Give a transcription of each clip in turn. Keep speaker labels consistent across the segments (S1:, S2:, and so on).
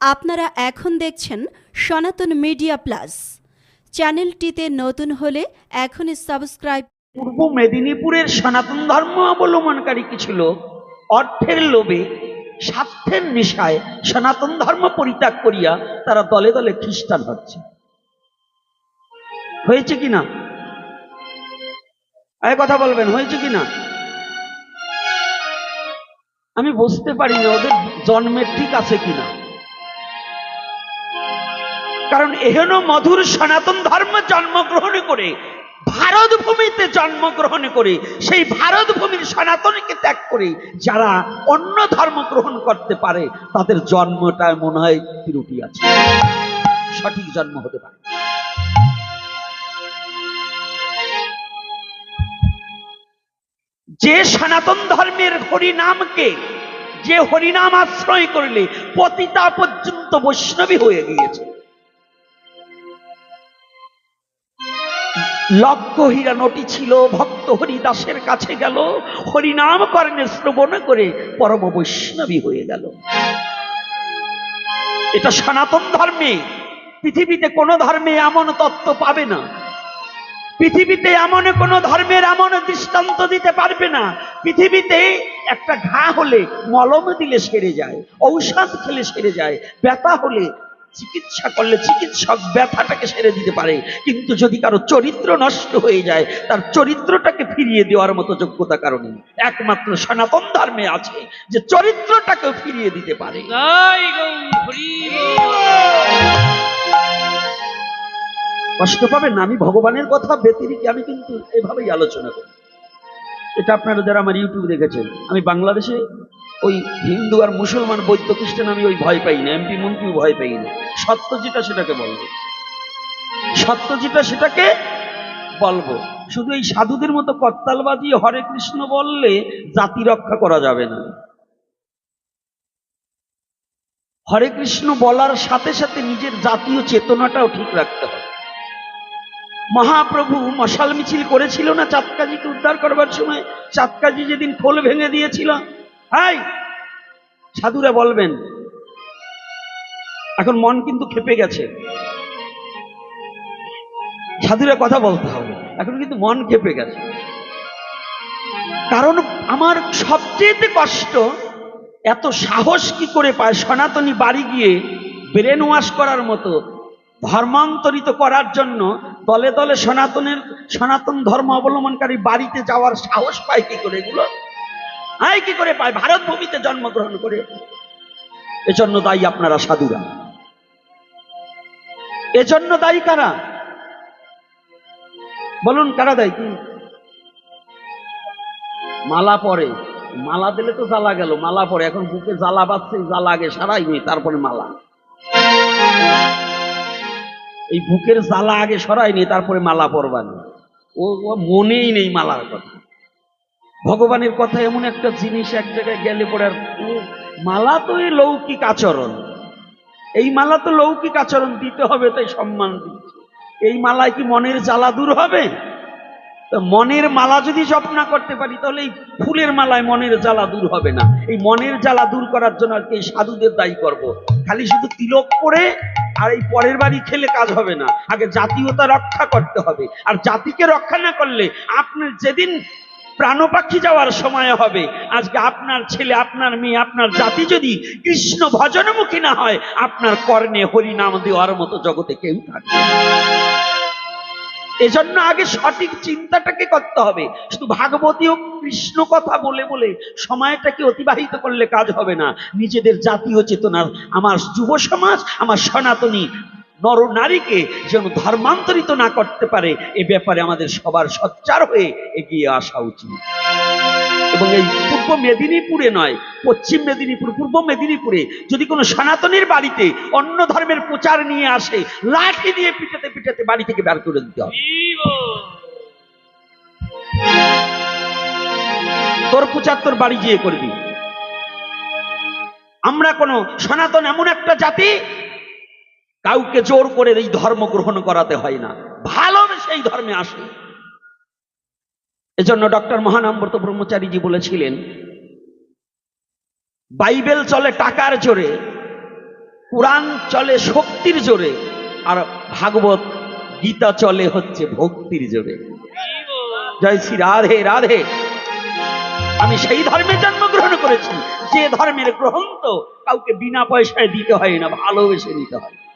S1: আপনারা এখন দেখছেন সনাতন মিডিয়া প্লাস। চ্যানেলটিতে নতুন হলে এখনই সাবস্ক্রাইব।
S2: পূর্ব মেদিনীপুরের সনাতন ধর্ম অবলম্বনকারী কিছু লোক অর্থের লোভে, স্বার্থের নেশায় সনাতন ধর্ম পরিত্যাগ করিয়া তারা দলে দলে খ্রিস্টান হচ্ছে। হয়েছে কি না? আরে কথা বলবেন, হয়েছে কি না? আমি বুঝতে পারি না ওদের জন্মের ঠিক আছে কিনা কারণ এহেন মধুর সনাতন ধর্ম জন্মগ্রহণ করে ভারত ভূমিতে জন্মগ্রহণ করে, সেই ভারত ভূমির সনাতনকে ত্যাগ করে যারা অন্য ধর্ম গ্রহণ করতে পারে, তাদের জন্মটা মনে হয় ত্রুটি আছে। সঠিক জন্ম হতে পারে। যে সনাতন ধর্মের হরিনামকে, যে হরিনাম আশ্রয় করলে পতিতা পর্যন্ত বৈষ্ণবী হয়ে গিয়েছে। লক্ষ হীরা নটি ছিল, ভক্ত হরিদাসের কাছে গেল, হরিনাম কর্ণে শ্রবণ করে পরম বৈষ্ণবী হয়ে গেল। এটা সনাতন ধর্মে, পৃথিবীতে কোনো ধর্মে এমন তত্ত্ব পাবে না। পৃথিবীতে এমন কোন ধর্মের এমন দৃষ্টান্ত দিতে পারবে না। পৃথিবীতে একটা ঘা হলে মলম দিলে সেরে যায়, ঔষধ খেলে সেরে যায়, ব্যথা হলে চিকিৎসা করলে চিকিৎসক ব্যথাটাকে সেরে দিতে পারে। কিন্তু যদি কারও চরিত্র নষ্ট হয়ে যায় তার চরিত্রটাকে ফিরিয়ে দেওয়ার মতো যোগ্যতা কারণে একমাত্র সনাতন ধর্মে আছে যে চরিত্রটাকে ফিরিয়ে দিতে পারে। কষ্ট পাবেন না? আমি ভগবানের কথা ব্যতিরিকে আমি কিন্তু এভাবেই আলোচনা করি। এটা আপনারা যারা আমার ইউটিউব দেখেছেন আমি বাংলাদেশে ওই হিন্দু আর মুসলমান বৈদ্য খ্রিস্টান আমি ওই ভয় পাই না, এমপি মন্ত্রীও ভয় পাই না। সত্য যেটা সেটাকে বলব। সত্য যেটা সেটাকে বলব। শুধু এই সাধুদের মতো কত্তাল হরে কৃষ্ণ বললে জাতি রক্ষা করা যাবে না। হরে কৃষ্ণ বলার সাথে সাথে নিজের জাতীয় চেতনাটাও ঠিক রাখতে হবে। মহাপ্রভু মশাল মিছিল করেছিল না চাঁদকাজিকে উদ্ধার করবার সময়? চাঁদকাজি যেদিন খোল ভেঙে দিয়েছিল হাই! সাধুরা বলবেন, এখন মন কিন্তু খেপে গেছে। সাধুরা কথা বলতে হবে, এখন কিন্তু মন খেপে গেছে। কারণ আমার সবচেয়ে কষ্ট, এত সাহস কি করে পায় সনাতনী বাড়ি গিয়ে ব্রেন ওয়াশ করার মতো, ধর্মান্তরিত করার জন্য দলে দলে সনাতনের, সনাতন ধর্ম অবলম্বনকারী বাড়িতে যাওয়ার সাহস পায় কি করে এগুলো? হাই কি করে পায়? ভারত ভূমিতে জন্মগ্রহণ করে। এজন্য দায়ী আপনারা সাধুরা। এজন্য দায়ী কারা? বলুন, কারা দায়ী? কি মালা পরে। মালা দিলে তো জ্বালা গেল, মালা পরে। এখন বুকে জ্বালা বাঁচছে জ্বালা আগে সারাই নেই, তারপরে মালা। এই বুকের জ্বালা আগে সরাইনি তারপরে মালা পরবানি ও মনেই নেই মালার কথা। ভগবানের কথা এমন একটা জিনিস এক জায়গায় গেলে পরে আর মালা তো এই লৌকিক আচরণ। এই মালা তো লৌকিক আচরণ দিতে হবে, তাই সম্মান দিচ্ছে। এই মালায় কি মনের জ্বালা দূর হবে? মনের মালা যদি জপ না করতে পারি, তাহলে এই ফুলের মালায় মনের জ্বালা দূর হবে না। এই মনের জ্বালা দূর করার জন্য আজকে এই সাধুদের দায়ী করব। খালি শুধু তিলক করে আর এই পরের বাড়ি খেলে কাজ হবে না। আগে জাতীয়তা রক্ষা করতে হবে। আর জাতিকে রক্ষা না করলে আপনার যেদিন প্রাণপাখি যাওয়ার সময় হবে। আজকে আপনার ছেলে, আপনার মেয়ে, আপনার জাতি যদি কৃষ্ণ ভজনমুখী না হয়, আপনার কর্ণে হরি নাম দেওয়ার মতো জগতে কেউ থাকবে এজন্য আগে সঠিক চিন্তাটাকে করতে হবে। শুধু ভাগবতী ও কৃষ্ণ কথা বলে বলে সময়টাকে অতিবাহিত করলে কাজ হবে না। নিজেদের জাতীয় চেতনার, আমার যুব সমাজ, আমার সনাতনী নর নারীকে যেন ধর্মান্তরিত না করতে পারে, এ ব্যাপারে আমাদের সবার সচ্চার হয়ে এগিয়ে আসা উচিত। এবং এই পূর্ব মেদিনীপুরে নয়, পশ্চিম মেদিনীপুর, পূর্ব মেদিনীপুরে যদি কোনো সনাতনের বাড়িতে অন্য ধর্মের প্রচার নিয়ে আসে, লাঠি দিয়ে পিটাতে পিটাতে বাড়ি থেকে বের করে দিতে হবে। তোর প্রচার তোর বাড়ি গিয়ে করবি। আমরা কোন সনাতন এমন একটা জাতি কাউকে জোর করে এই ধর্ম গ্রহণ করাতে হয় না। ভালোবেসে এই ধর্মে আসে। এজন্য ডক্টর মহানম্বরত ব্রহ্মচারীজি বলেছিলেন, বাইবেল চলে টাকার জোরে, কোরআন চলে শক্তির জোরে, আর ভাগবত গীতা চলে হচ্ছে ভক্তির জোরে। জয় শ্রী রাধে রাধে। আমি সেই ধর্মে জন্মগ্রহণ করেছি। যে ধর্মের গ্রহণ তো কাউকে বিনা পয়সায় দিতে হয় না, ভালোবেসে নিতে হয়।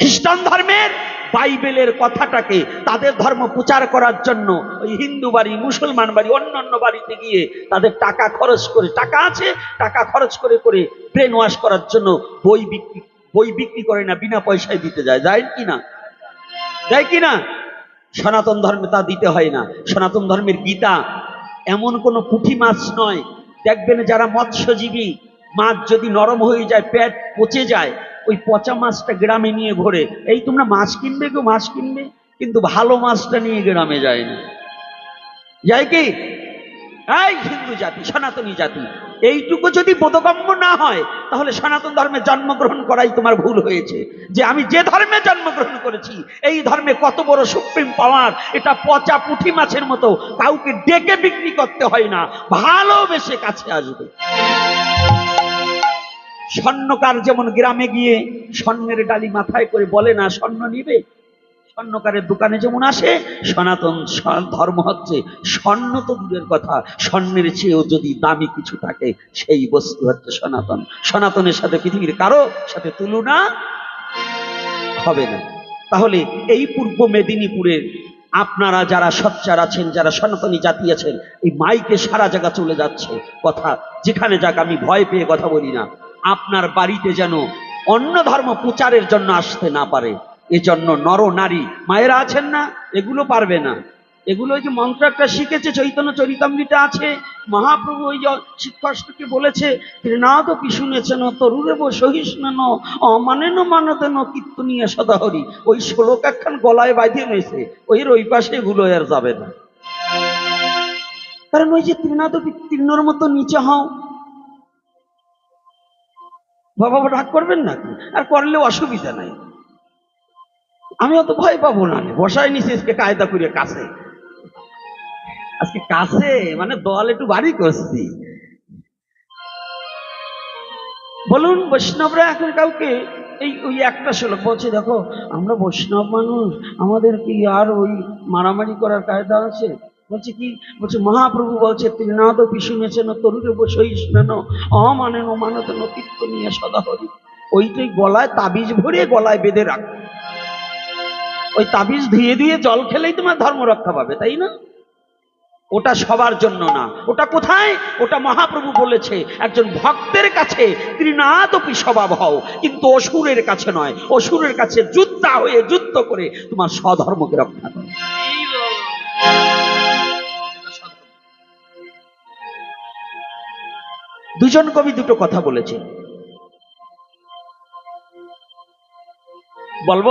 S2: খ্রিস্টান ধর্মের বাইবেলের কথাটাকে তাদের ধর্ম প্রচার করার জন্য ওই হিন্দু বাড়ি, মুসলমান বাড়ি অন্য অন্য বাড়িতে গিয়ে তাদের টাকা খরচ করে, টাকা আছে, টাকা খরচ করে করে ব্রেন ওয়াশ করার জন্য বই বিক্রি বই বিক্রি করে না, বিনা পয়সায় দিতে যায়। যায় কি না? যায় কি না? সনাতন ধর্মে তা দিতে হয় না। সনাতন ধর্মের গীতা এমন কোনো পুঁটি মাছ নয়। দেখবেন যারা মৎস্যজীবী, মাছ যদি নরম হয়ে যায়, পেট পচে যায় ওই পচা মাছটা গ্রামে নিয়ে ঘোরে। এই তোমরা মাছ কিনবে কেউ? মাছ কিনবে? কিন্তু ভালো মাছটা নিয়ে গ্রামে যায় না। যায় কি? এই হিন্দু জাতি, সনাতনী জাতি, এইটুকু যদি বোধগম্য না হয়, তাহলে সনাতন ধর্মে জন্মগ্রহণ করাই তোমার ভুল হয়েছে। যে আমি যে ধর্মে জন্মগ্রহণ করেছি, এই ধর্মে কত বড় সুপ্রিম পাওয়ার, এটা পচা পুঁটি মাছের মতো কাউকে ডেকে বিক্রি করতে হয় না। ভালোবেসে কাছে আসবে। স্বর্ণকার যেমন গ্রামে গিয়ে স্বর্ণের ডালি মাথায় করে বলে না, স্বর্ণ নিবে? স্বর্ণকারের দোকানে যেমন আসে, সনাতন ধর্ম হচ্ছে স্বর্ণ তো দূরের কথা, স্বর্ণের চেয়েও যদি দামি কিছু থাকে, সেই বস্তু হচ্ছে সনাতন। সনাতনের সাথে পৃথিবীর কারও সাথে তুলনা হবে না। তাহলে এই পূর্ব মেদিনীপুরের আপনারা যারা সচ্চার আছেন, যারা সনাতনী জাতি আছেন, এই মাইকে সারা জায়গা চলে যাচ্ছে। কথা যেখানে যাক, আমি ভয় পেয়ে কথা বলি না। আপনার বাড়িতে যেন অন্য ধর্ম প্রচারের জন্য আসতে না পারে। এজন্য নর, নারী, মায়েরা আছেন না, এগুলো পারবে না। এগুলো যে মন্ত্র একটা শিখেছে, চৈতন্য চরিতামৃতে আছে। মহাপ্রভু ওই যে শিক্ষককে বলেছে, ত্রিনাদ কি শুনেছেন তরুরে বো সহিষ্ণন অমানেন মানতেন কীর্তনীয় সদাহরি। ওই শ্লোক একখান গলায় বাঁধিয়ে রয়েছে, ওই ওই পাশে এগুলো আর যাবে না। কারণ ওই যে ত্রিনাদ তীর্ণর মতো নিচে হও বাবা রাগ করবেন না আর করলেও অসুবিধা নাই। আমি অত ভয় পাবো না বসাই নিছি আজকে কায়দা করে কাছে। আজকে কাছে মানে দল একটু বাড়ি করছি। বলুন, বৈষ্ণবরা এখন কাউকে এই ওই একটা শ্লোক বলছে, দেখো, আমরা বৈষ্ণব মানুষ, আমাদের কি আর ওই মারামারি করার কায়দা আছে? বলছে কি? বলছে, মহাপ্রভু বলছে, ত্রিনাদ পিছুনেছেন তরুরে বসই স্নান অমানেন মানতেন কীর্তন নিয়ে সদা হরি। ওইটাই গলায় তাবিজ ভরে গলায় বেঁধে রাখ। ওই তাবিজ ধুয়ে ধুয়ে জল খেলেই তোমার ধর্ম রক্ষা পাবে, তাই না? ওটা সবার জন্য না। ওটা কোথায়? ওটা মহাপ্রভু বলেছে, একজন ভক্তের কাছে। ত্রিনাদপি স্বভাব হও, কিন্তু অসুরের কাছে নয়। অসুরের কাছে যুদ্ধা হয়ে যুদ্ধ করে তোমার স্বধর্মকে রক্ষা করো। দুজন কবি দুটো কথা বলেছে। বলব?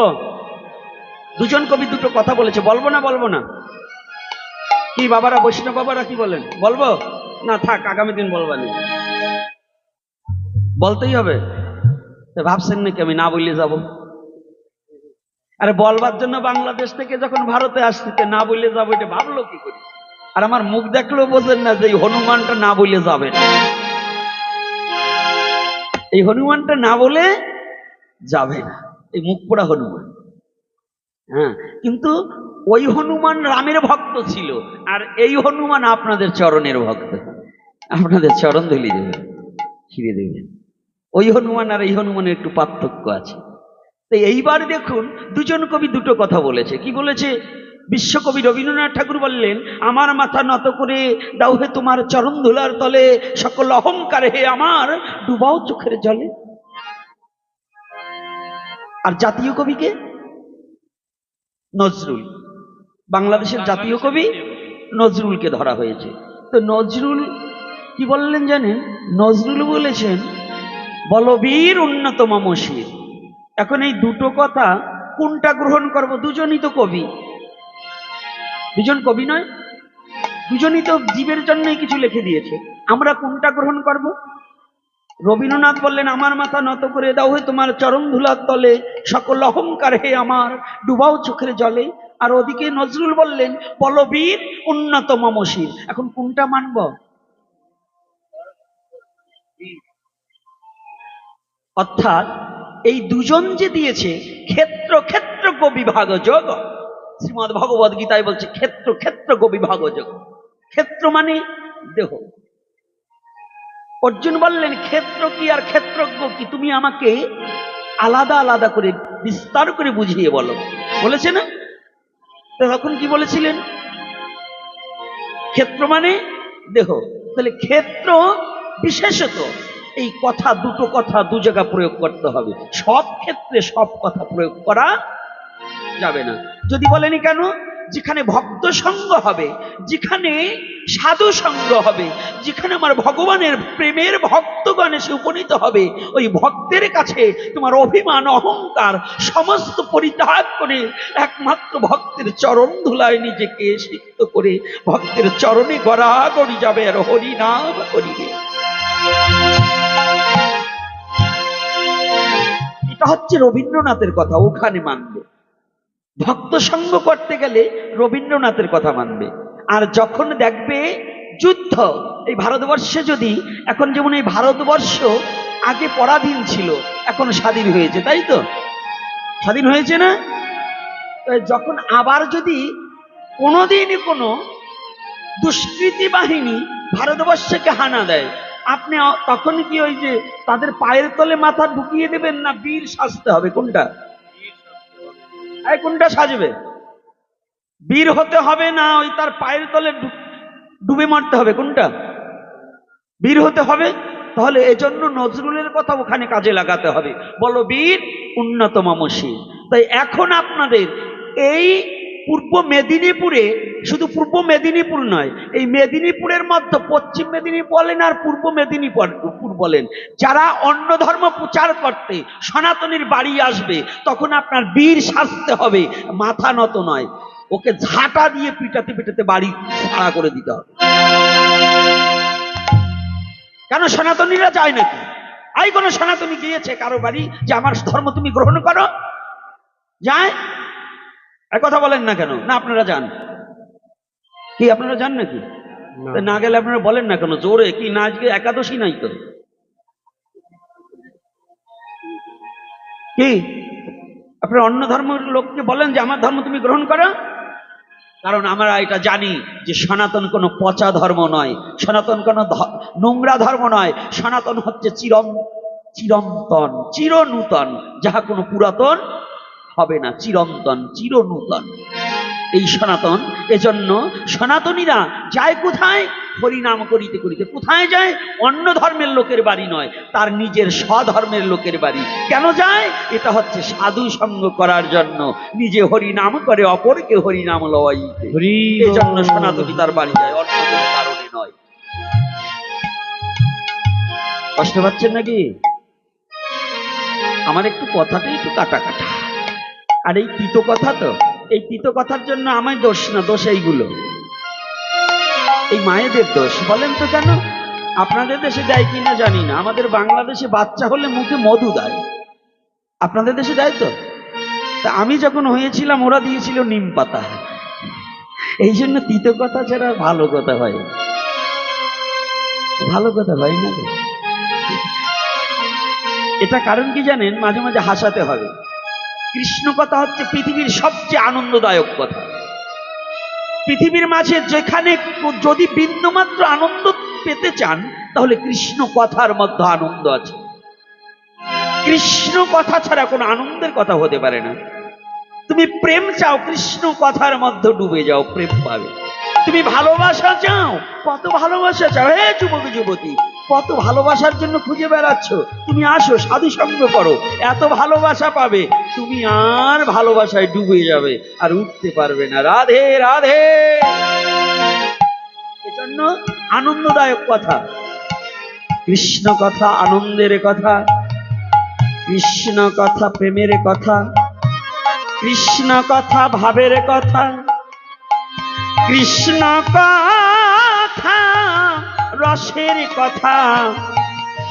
S2: দুজন কবি দুটো কথা বলেছে। বলব না বলব না? কি বাবারা, বৈষ্ণব বাবারা কি বলেন? বলব? না, থাক, আগামী দিন বলবানি বলতেই হবে। ভাবছেন নাকি আমি? না বললে যাব। আরে, বলবার জন্য বাংলাদেশ থেকে যখন ভারতে আসতে না বললে যাব, এটা ভাবলো কি করে? আর আমার মুখ দেখলেও বোঝেন না যে হনুমানটা না বললে যাবে না। এই হনুমানটা না বলে যাবে না। এই মুখ পোড়া হনুমান। হ্যাঁ কিন্তু ওই হনুমান রামের ভক্ত ছিল, আর এই হনুমান আপনাদের চরণের ভক্ত। আপনাদের চরণ ধুলি দেবে, ছিঁড়ে দেবেন ওই হনুমান আর এই হনুমানের একটু পার্থক্য আছে। তো এইবার দেখুন, দুজন কবি দুটো কথা বলেছে। কি বলেছে? বিশ্বকবি রবীন্দ্রনাথ ঠাকুর বললেন, আমার মাথা নত করে দাও হে তোমার চরণ ধুলার তলে, সকল অহংকার হে আমার, ডুবাও চোখের জলে। আর জাতীয় কবিকে? নজরুল। বাংলাদেশের জাতীয় কবি নজরুলকে ধরা হয়েছে। তো নজরুল কি বললেন জানেন? নজরুল বলেছেন, বলবীর উন্নত মমশির এখন এই দুটো কথা কোনটা গ্রহণ করব দুজনই তো কবি। দুজন কবি নয়, দুজনই তো জীবের জন্যই কিছু লিখে দিয়েছে। আমরা কোনটা গ্রহণ করব? রবীন্দ্রনাথ বললেন, আমার মাথা নত করে দাও হে তোমার চরণ ধুলার তলে, সকল অহংকার হে আমার, ডুবাও চোখের জলে। আর ওদিকে নজরুল বললেন, বলবীর উন্নত মমশির এখন কোনটা মানব? অর্থাৎ এই দুজন যে দিয়েছে, ক্ষেত্র ক্ষেত্র গো বিভাগ যোগ শ্রীমদ ভগবদ গীতায় বলছে, ক্ষেত্র ক্ষেত্র বিভাগ যোগ। ক্ষেত্র মানে দেহ। অর্জুন বললেন, ক্ষেত্র কি আর ক্ষেত্রজ্ঞ কি? তুমি আমাকে আলাদা আলাদা করে, বিস্তার করে বুঝিয়ে বলো। বলেছে না? তখন কি বলেছিলেন? ক্ষেত্র মানে দেহ। তাহলে ক্ষেত্র বিশেষত এই কথা, দুটো কথা, দু জায়গা প্রয়োগ করতে হবে। সব ক্ষেত্রে সব কথা প্রয়োগ করা যাবে না। যদি বলেনি কেন? যেখানে ভক্ত সঙ্গ হবে, যেখানে সাধু সঙ্গ হবে, যেখানে আমার ভগবানের প্রেমের ভক্তগণ এসে উপনীত হবে, ওই ভক্তের কাছে তোমার অভিমান, অহংকার, সমস্ত পরিত্যাগ করে একমাত্র ভক্তের চরণ ধুলায় নিজেকে সিক্ত করে ভক্তের চরণে গড়াগড়ি যাবে আর হরি নাম করিবে। এটা হচ্ছে রবীন্দ্রনাথের কথা, ওখানে মানবে। ভক্ত সঙ্গ করতে গেলে রবীন্দ্রনাথের কথা মানবে। আর যখন দেখবে যুদ্ধ, এই ভারতবর্ষে যদি, এখন যেমন এই ভারতবর্ষ আগে পরাধীন ছিল, এখন স্বাধীন হয়েছে, তাই তো? স্বাধীন হয়েছে না? যখন আবার যদি কোনোদিনই কোনো দুষ্কৃতি বাহিনী ভারতবর্ষকে হানা দেয়, আপনি তখন কি ওই যে তাদের পায়ের তলে মাথা ঢুকিয়ে দেবেন না বীর সাজতে হবে? কোনটা? কোনটা সাজবে। বীর হতে হবে না, ওই তার পায়ের তলে ডুবে মারতে হবে কোনটা বীর হতে হবে, তাহলে এজন্য নজরুলের কথা ওখানে কাজে লাগাতে হবে। বলো বীর উন্নত মমসী তাই এখন আপনাদের এই পূর্ব মেদিনীপুরে, শুধু পূর্ব মেদিনীপুর নয়, এই মেদিনীপুরের মধ্যে পশ্চিম মেদিনীপুর বলেন আর পূর্ব মেদিনীপুর পুর বলেন। যারা অন্য ধর্ম প্রচার করতে, সনাতনীর বাড়ি আসবে, তখন আপনার বীর সাজতে হবে, মাথা নত নয়। ওকে ঝাঁটা দিয়ে পিটাতে পিটাতে বাড়ি ভাড়া করে দিতে হবে। কেন সনাতনীরা যায় নাকি? আই কোনো সনাতনী গিয়েছে কারও বাড়ি যে আমার ধর্ম তুমি গ্রহণ করো? যায়? এক কথা বলেন না কেন? না আপনারা যান। কি আপনারা যান নাকি? না। গেলে আপনারা বলেন না কেন? জোরে কি না আজকে একাদশী নাই তো? কি? আপনারা অন্য ধর্মের লোককে বলেন যে আমার ধর্ম তুমি গ্রহণ করো? কারণ আমরা এটা জানি যে সনাতন কোনো পচা ধর্ম নয়। সনাতন কোনো নোংরা ধর্ম নয়। সনাতন হচ্ছে চিরম চিরন্তন চিরনূতন যাহা কোনো পুরাতন হবে না চিরন্তন চিরনূতন। এই সনাতন এজন্য সনাতনীরা যায় কোথায়? হরিনাম করিতে করিতে। কোথায় যায়? অন্য ধর্মের লোকের বাড়ি নয় তার নিজের স্বধর্মের লোকের বাড়ি। কেন যায়? এটা হচ্ছে সাধু সঙ্গ করার জন্য। নিজে হরিনাম করে অপরকে হরিনাম লওয়াইতে।
S3: হরি
S2: এই জন্য সনাতনী তার বাড়ি যায় অন্য কোনো কারণে নয়। কষ্ট পাচ্ছেন নাকি? আমার একটু কথাটাই একটু কাটা কাটা আর এই তিত কথা তো, এই তিত কথার জন্য আমায় দোষ না, দোষ এইগুলো। এই মায়েদের দোষ, বলেন তো কেন? আপনাদের দেশে দেয় কিনা জানি না, আমাদের বাংলাদেশে বাচ্চা হলে মুখে মধু দেয়। আপনাদের দেশে দেয় তো? তা আমি যখন হয়েছিলাম, ওরা দিয়েছিল নিম পাতা। এই জন্য তিত কথা ছাড়া ভালো কথা হয় ভালো কথা হয় না এটা কারণ কি জানেন? মাঝে মাঝে হাসাতে হবে। কৃষ্ণ কথা হচ্ছে পৃথিবীর সবচেয়ে আনন্দদায়ক কথা। পৃথিবীর মাঝে যেখানে যদি বিন্দুমাত্র আনন্দ পেতে চান, তাহলে কৃষ্ণ কথার মধ্যে আনন্দ আছে। কৃষ্ণ কথা ছাড়া কোনো আনন্দের কথা হতে পারে না। তুমি প্রেম চাও, কৃষ্ণ কথার মধ্যে ডুবে যাও, প্রেম পাবে। তুমি ভালোবাসা চাও, কত ভালোবাসা চাও। হে যুবক, যুবতী কত ভালোবাসার জন্য খুঁজে বেড়াচ্ছ? তুমি আসো সাধু সঙ্গ করো। এত ভালোবাসা পাবে, তুমি আর ভালোবাসায় ডুবে যাবে আর উঠতে পারবে না। রাধে রাধে। এজন্য আনন্দদায়ক কথা। কৃষ্ণ কথা আনন্দের কথা। কৃষ্ণ কথা প্রেমের কথা। কৃষ্ণ কথা ভাবের কথা। কৃষ্ণ কথা রসের কথা।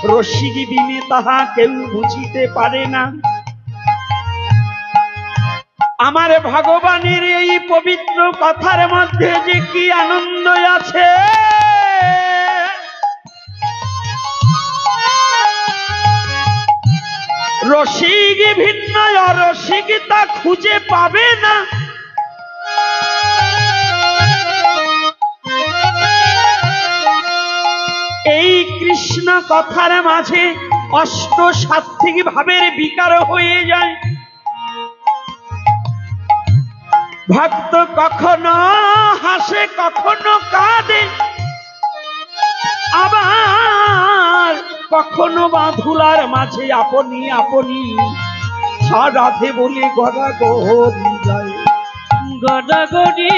S2: রসিক বিনে তাহা কেউ বুঝিতে পারে না। আমার ভগবানের এই পবিত্র কথার মধ্যে যে কি আনন্দ আছে? রসিক ভিন্ন রসিকতা খুঁজে পাবে না। কথার মাঝে অষ্ট সাত্বিক ভাবের বিকার হয়ে যায়। ভক্ত কখনো হাসে কখনো কাঁদে। আবার কখনো বাঁধুলার মাঝে আপনি আপনি রাধে বলে গদা গহরি যায়।
S3: গড়াগড়ি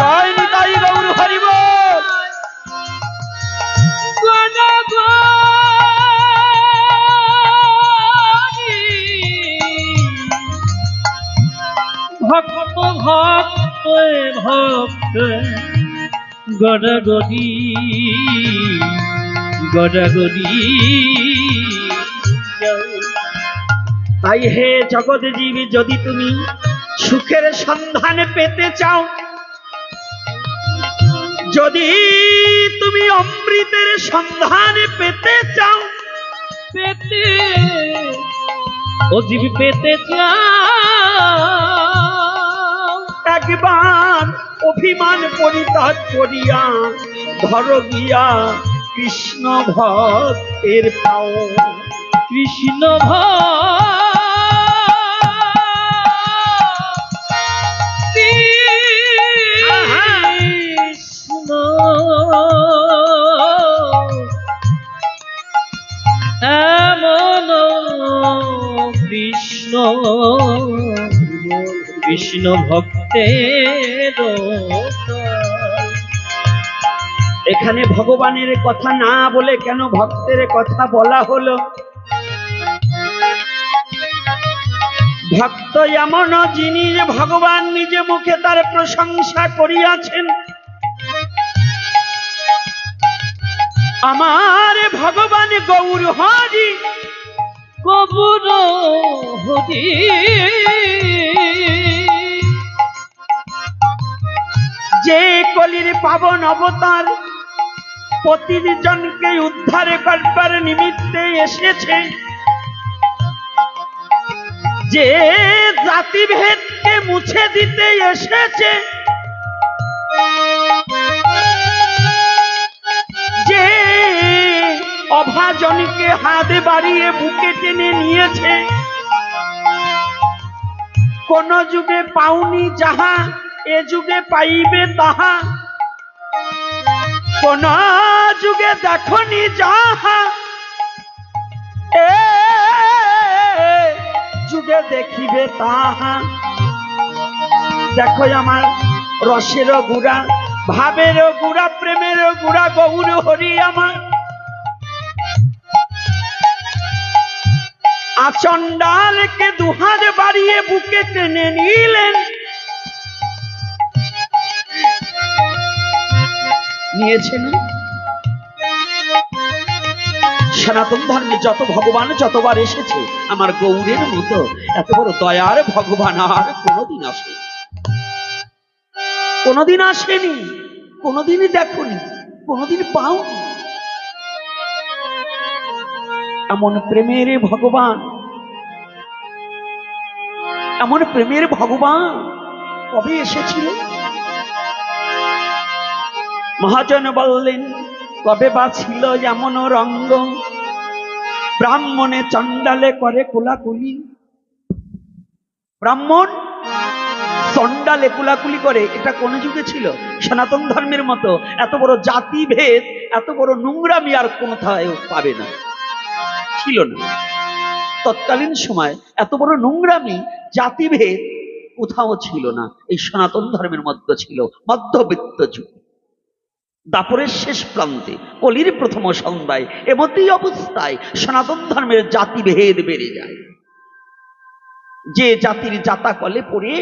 S2: জয় নিতাই গৌর হরিব
S3: ভক্ত ভক্ত ভক্ত
S2: তাই হে জগৎ জীবী যদি তুমি সুখের সন্ধান পেতে চাও যদি তুমি অমৃতের সন্ধান পেতে চাও
S3: পেতে। ও জীব পেতে চাও।
S2: একবার অভিমান পরিত্যাগ করিয়া ধর গিয়া কৃষ্ণ ভক্তের পাও।
S3: কৃষ্ণ কৃষ্ণ এমন কৃষ্ণ কৃষ্ণ
S2: এখানে ভগবানের কথা না বলে কেন ভক্তের কথা বলা হলো? ভক্ত এমন যিনি ভগবান নিজে মুখে তার প্রশংসা করিয়াছেন। আমার ভগবান গৌর হরি
S3: কবুর হরি
S2: যে কলির পাবন অবতার প্রতিজনকে উদ্ধার করবার নিমিত্তে এসেছে, যে জাতিভেদকে মুছে দিতে এসেছে অভাজনকে হাতে বাড়িয়ে বুকে টেনে নিয়েছে। কোন যুগে পাওনি যাহা, এ যুগে পাইবে তাহা। কোন যুগে দেখনি যাহা, এ যুগে দেখিবে তাহা। দেখো আমার রসের গুড়া, ভাবের গুড়া প্রেমেরও গুড়া, গৌর হরি আমার। আচন্ডালকে দুহাত বাড়িয়ে বুকে টেনে নিলেন। নিয়েছেন? সনাতন ধর্মে যত ভগবান, যতবার এসেছে, আমার গৌরের মতো, এত বড় দয়ার ভগবান আর কোনোদিন আসে কোনোদিন আসেনি কোনোদিনই দেখনি, কোনোদিন পাওনি। এমন প্রেমের ভগবান, এমন প্রেমের ভগবান কবে এসেছিল? মহাজন বললেন, কবে বা ছিল এমন রঙ্গ? ব্রাহ্মণে চণ্ডালে করে কোলাকুলি। ব্রাহ্মণ চণ্ডালে কুলাকুলি করে, এটা কোন যুগে ছিল? সনাতন ধর্মের মতো। এত বড় জাতিভেদ, এত বড় নোংরামি আর কোথায় পাবে না। ছিল না। তৎকালীন সময় এত বড় নোংরামি, জাতিভেদ কোথাও ছিল না। এই সনাতন ধর্মের মধ্যে ছিল মধ্যবিত্ত যুগ। দাপরের শেষ প্রান্তে কলির প্রথম সন্ধ্যায় এমতই অবস্থায় সনাতন ধর্মের জাতিভেদ বেড়ে যায়। যে জাতির জাতা কলে পড়ে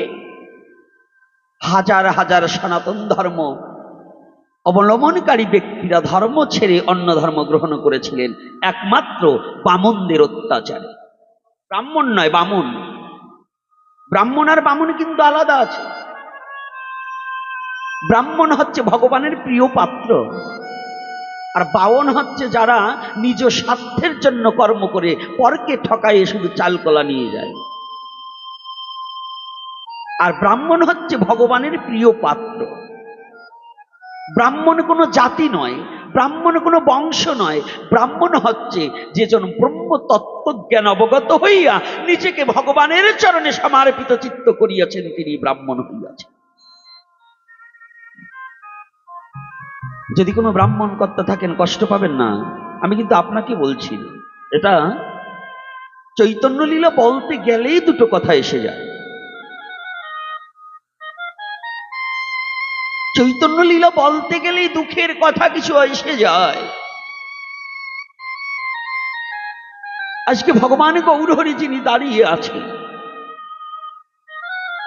S2: হাজার হাজার সনাতন ধর্ম অবলম্বনকারী ব্যক্তিরা ধর্ম ছেড়ে অন্য ধর্ম গ্রহণ করেছিলেন। একমাত্র বামনদের অত্যাচারে। ব্রাহ্মণ নয়, বামন। ব্রাহ্মণ আর বামন কিন্তু আলাদা আছে। ব্রাহ্মণ হচ্ছে ভগবানের প্রিয় পাত্র। আর বাউন হচ্ছে যারা নিজ স্বার্থের জন্য কর্ম করে পরকে ঠকাইয়ে শুধু চালকলা নিয়ে যায়। আর ব্রাহ্মণ হচ্ছে ভগবানের প্রিয় পাত্র। ব্রাহ্মণ কোনো জাতি নয়, ব্রাহ্মণ কোনো বংশ নয়। ব্রাহ্মণ হচ্ছে যে জন ব্রহ্ম তত্ত্বজ্ঞান অবগত হইয়া নিজেকে ভগবানের চরণে সমার্পিত চিত্ত করিয়াছেন, তিনি ব্রাহ্মণ হইয়াছেন। যদি কোনো ব্রাহ্মণ কর্তা থাকেন, কষ্ট পাবেন না। আমি কিন্তু আপনাকে বলছি, এটা চৈতন্যলীলা বলতে গেলেই দুটো কথা এসে যায়। চৈতন্য লীলা বলতে গেলেই দুঃখের কথা কিছু এসে যায়। আজকে ভগবান গৌরহরি যিনি দাঁড়িয়ে আছেন,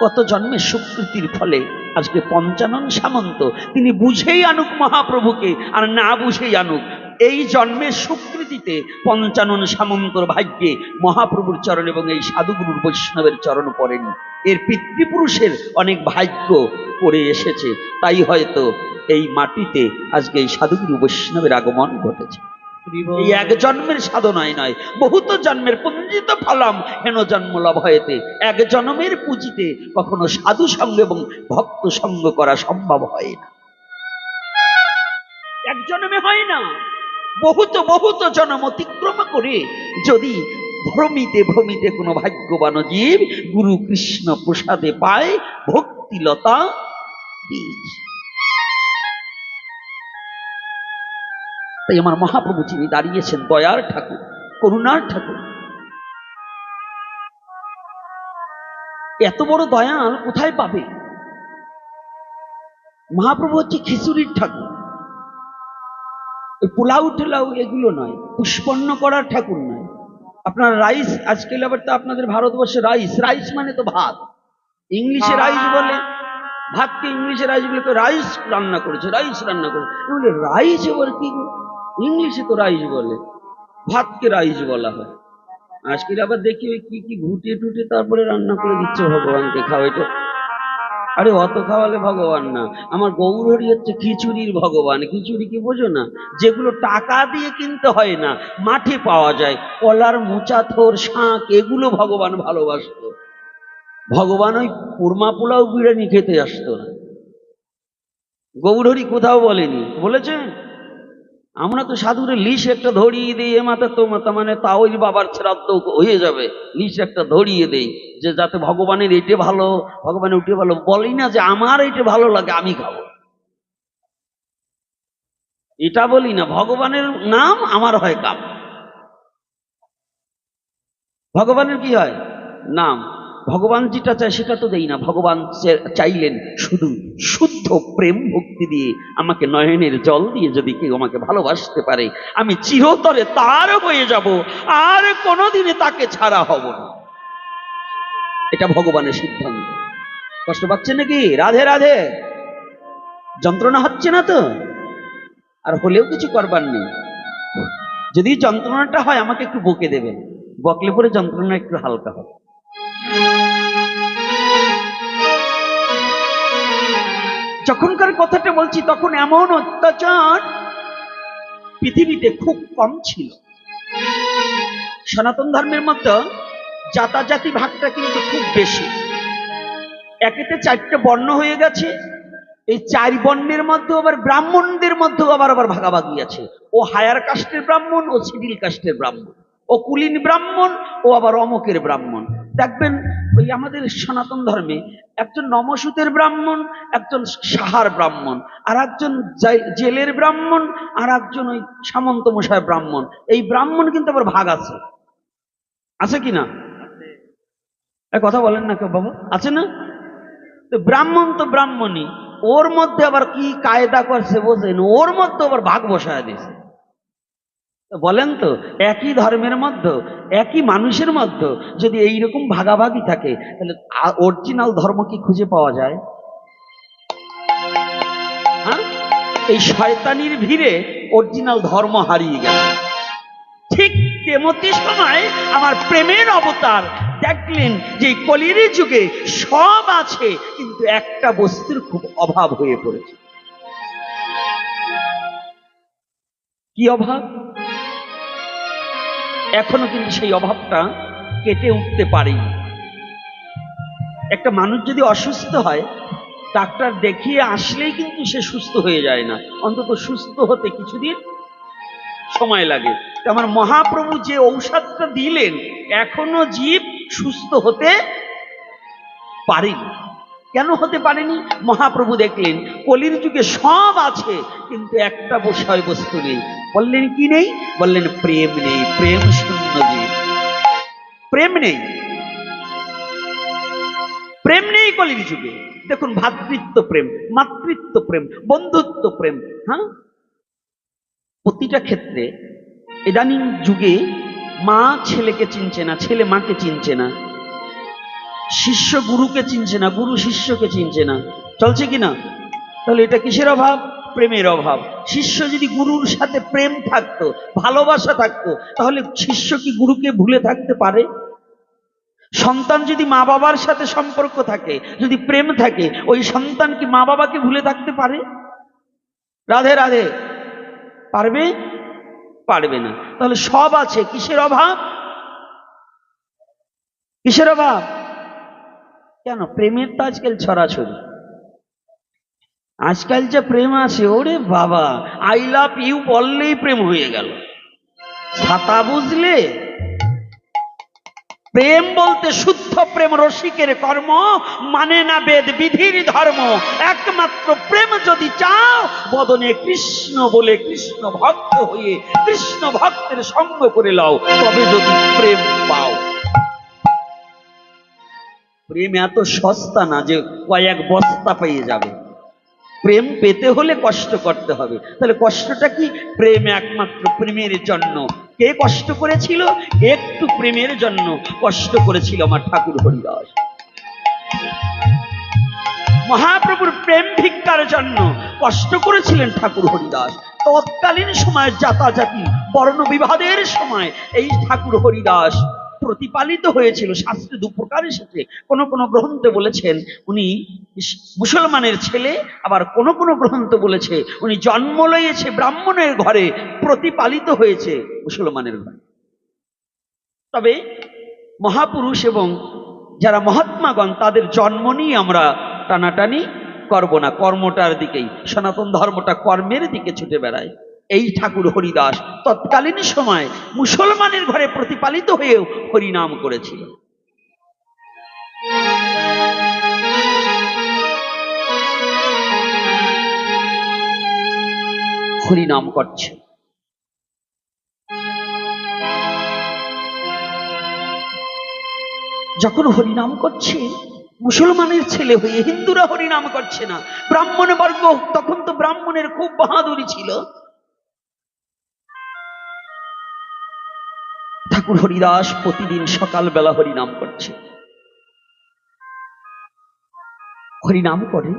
S2: কত জন্মের সুকৃতির ফলে আজকে পঞ্চানন সামন্ত, তিনি বুঝেই আনুক মহাপ্রভুকে, আর না বুঝেই আনুক এই জন্মের সুকৃতিতে পঞ্চানন সামন্তর ভাগ্যে মহাপ্রভুর চরণ এবং এই সাধুগুরুর বৈষ্ণবের চরণ পড়েনি। এর পিতৃপুরুষের অনেক ভাগ্য পড়ে এসেছে। তাই হয়তো এই মাটিতে আজকে এই সাধুগুরু বৈষ্ণবের আগমন ঘটেছে। এই এক জন্মের সাধনায় নয়, বহুত জন্মের পুঞ্জিত ফলাম হেন জন্ম লাভ হয়েতে। এক জন্মের পুঁজিতে কখনো সাধু সঙ্গ এবং ভক্ত সঙ্গ করা সম্ভব হয় না। এক জন্মে হয় না। বহুত বহুত জন্ম অতিক্রম করে যদি ভ্রমিতে ভ্রমিতে কোনো ভাগ্যবান জীব গুরু কৃষ্ণ প্রসাদে পায় ভক্তিলতা বীজ। তাই আমার মহাপ্রভু যিনি দাঁড়িয়েছেন, দয়ার ঠাকুর, করুণার ঠাকুর, এত বড় দয়াল কোথায় পাবে? মহাপ্রভু হচ্ছে খিচুড়ির ঠাকুর। ওই পোলাও টোলাও এগুলো নয় পুষ্পন্ন করার ঠাকুর নয়। আপনার রাইস আজকাল আবার তো আপনাদের ভারতবর্ষে রাইস রাইস মানে তো ভাত। ইংলিশে রাইস বলে ভাতকে ইংলিশে রাইস বলে রাইস রান্না করেছে রাইস রান্না করেছে রাইস এবার কি ইংলিশে তো রাইস বলে ভাতকে রাইস বলা হয়। আজকাল আবার দেখি ওই কি কি ঘুটে টুটে তারপরে রান্না করে দিচ্ছে ভগবানকে খাওয়া এটা আরে অত খাওয়ালে ভগবান না। আমার গৌরহরি হচ্ছে খিচুড়ির ভগবান। খিচুড়ি কি বোঝো না? যেগুলো টাকা দিয়ে কিনতে হয় না, মাঠে পাওয়া যায়। কলার, মোচা, থোর, শাঁখ, এগুলো ভগবান ভালোবাসত। ভগবান ওই কুরমা পোলাও বিরিয়ানি খেতে আসতো না। গৌরহরি কোথাও বলেনি। বলেছে আমরা তো সাধুরে লিশ একটা ধরিয়ে দিই, এ মাথা তো মাথা মানে তা ওই বাবার শ্রাদ্ধ হয়ে যাবে, লিশ একটা ধরিয়ে দেই, যে যাতে ভগবানের এটে ভালো, ভগবানের উঠে ভালো, বলি না যে আমার এটা ভালো লাগে, আমি খাব। এটা বলি না, ভগবানের নাম আমার হয় কাম। ভগবানের কি হয়? নাম। ভগবান যেটা চায় সেটা তো দেই না। ভগবান চাইলেন শুধু শুদ্ধ প্রেম ভক্তি দিয়ে আমাকে নয়নের জল দিয়ে যদি কেউ আমাকে ভালোবাসতে পারে, আমি চিরতরে তার হয়ে যাব, আর কোনোদিনে তাকে ছাড়া হব না। এটা ভগবানের সিদ্ধান্ত। কষ্ট পাচ্ছে নাকি? রাধে রাধে। যন্ত্রণা হচ্ছে না তো? আর হলেও কিছু করবার নেই। যদি যন্ত্রণাটা হয় আমাকে একটু বকে দেবেন। বকলে পরে যন্ত্রণা একটু হালকা হবে। যখনকার কথাটা বলছি, তখন এমন অত্যাচার পৃথিবীতে খুব কম ছিল। সনাতন ধর্মের মতো জাতাজাতি ভাগটা কিন্তু খুব বেশি। একেতে চারটে বর্ণ হয়ে গেছে। এই চার বর্ণের মধ্যে আবার ব্রাহ্মণদের মধ্যেও আবার আবার ভাগাভাগি আছে। ও হায়ার কাস্টের ব্রাহ্মণ, ও সিডিল কাস্টের ব্রাহ্মণ। ও কুলীন ব্রাহ্মণ, ও আবার অমকের ব্রাহ্মণ। দেখবেন ওই আমাদের সনাতন ধর্মে একজন নমসূতের ব্রাহ্মণ, একজন সাহার ব্রাহ্মণ, আর একজন জেলের ব্রাহ্মণ, আর একজন ওই সামন্ত মশায় ব্রাহ্মণ। এই ব্রাহ্মণ কিন্তু আবার ভাগ আছে। আছে কি না? কথা বলেন না কেউ বাবা। আছে না? তো ব্রাহ্মণ তো ব্রাহ্মণই। ওর মধ্যে আবার কি কায়দা করছে বোঝেন? ওর মধ্যে আবার ভাগ বসায় দিয়েছে। বলেন তো, একই ধর্মের মধ্যে, একই মানুষের মধ্যে যদি এইরকম ভাগাভাগি থাকে, তাহলে অরিজিনাল ধর্ম কি খুঁজে পাওয়া যায়? হ্যাঁ? এই শয়তানির ভিড়ে অরিজিনাল ধর্ম হারিয়ে গেছে ঠিক তেমতি সময় আমার প্রেমের অবতার দেখলেন যে কলির যুগে সব আছে, কিন্তু একটা বস্তুর খুব অভাব হয়ে পড়েছে। কি অভাব? এখনও কিন্তু সেই অভাবটা কেটে উঠতে পারেনি। একটা মানুষ যদি অসুস্থ হয়, ডাক্তার দেখিয়ে আসলেই কিন্তু সে সুস্থ হয়ে যায় না। অন্তত সুস্থ হতে কিছুদিন সময় লাগে। আমার মহাপ্রভু যে ঔষধটা দিলেন, এখনও জীব সুস্থ হতে পারেনি। কেন হতে পারেনি? মহাপ্রভু দেখলেন, কলির যুগে সব আছে, কিন্তু একটা বিষয় বস্তু নেই। বললেন কি নেই? বললেন, প্রেম নেই, প্রেম শূন্য জীব প্রেম নেই। প্রেম নেই কলির যুগে দেখুন ভ্রাতৃত্ব প্রেম, মাতৃত্ব প্রেম, বন্ধুত্ব প্রেম হ্যাঁ? প্রতিটা ক্ষেত্রে ইদানিং যুগে মা ছেলেকে চিনছে না, ছেলে মাকে চিনছে না, শিষ্য গুরুকে চিনছে না, গুরু শিষ্যকে চিনছে না। চলছে কি না? তাহলে এটা কিসের অভাব? প্রেমের অভাব। শিষ্য যদি গুরুর সাথে প্রেম থাকতো, ভালোবাসা থাকতো, তাহলে শিষ্য কি গুরুকে ভুলে থাকতে পারে? সন্তান যদি মা বাবার সাথে সম্পর্ক থাকে, যদি প্রেম থাকে, ওই সন্তান কি মা বাবাকে ভুলে থাকতে পারে? রাধে রাধে। পারবে? পারবে না। তাহলে সব আছে। কিসের অভাব? কিসের অভাব? কেন? প্রেমের তো আজকাল ছড়াছড়ি। আজকাল যে প্রেম আছে, ওরে বাবা আই লাভ ইউ বললেই প্রেম হয়ে গেল। ছাতা বুঝলে? প্রেম বলতে শুদ্ধ প্রেম রসিকের কর্ম মানে না বেদ বিধির ধর্ম। একমাত্র প্রেম যদি চাও, বদনে কৃষ্ণ বলে কৃষ্ণ ভক্ত হয়ে কৃষ্ণ ভক্তের সঙ্গ করে লও, তবে যদি প্রেম পাও। প্রেম এত সস্তা না যে কয়েক বস্তা পেয়ে যাবে। প্রেম পেতে হলে কষ্ট করতে হবে। তাহলে কষ্টটা কি? প্রেম একমাত্র প্রেমের জন্য। কে কষ্ট করেছিল? একটু প্রেমের জন্য কষ্ট করেছিল আমার ঠাকুর হরিদাস। মহাপ্রভুর প্রেম ভিক্ষার জন্য কষ্ট করেছিলেন ঠাকুর হরিদাস। তৎকালীন সময় জাতাজাতি বর্ণ বিবাদের সময় এই ঠাকুর হরিদাস প্রতিপালিত হয়েছিল, শাস্ত্রে দু প্রকার এসেছে। কোন কোন গ্রন্থে বলেছেন, উনি মুসলমানের ছেলে, আবার কোন কোন গ্রন্থ বলেছে, উনি জন্ম লয়েছে ব্রাহ্মণের ঘরে, প্রতিপালিত হয়েছে মুসলমানের ঘরে। তবে মহাপুরুষ এবং যারা মহাত্মাগণ, তাদের জন্ম নিয়ে আমরা টানাটানি করব না, কর্মটার দিকেই। সনাতন ধর্মটা কর্মের দিকে ছুটে বেড়ায়। এই ঠাকুর হরিদাস তৎকালীন সময় মুসলমানের ঘরে প্রতিপালিত হয়েও হরিনাম করেছিল। হরিনাম করছে। যখন হরিনাম করছে, মুসলমানের ছেলে হয়ে হিন্দুরা হরিনাম করছে না। ব্রাহ্মণ বর্গ, তখন তো ব্রাহ্মণের খুব বাহাদুরি ছিল। ঠাকুর হরিদাস প্রতিদিন সকালবেলা হরিনাম করছে। হরিনাম করে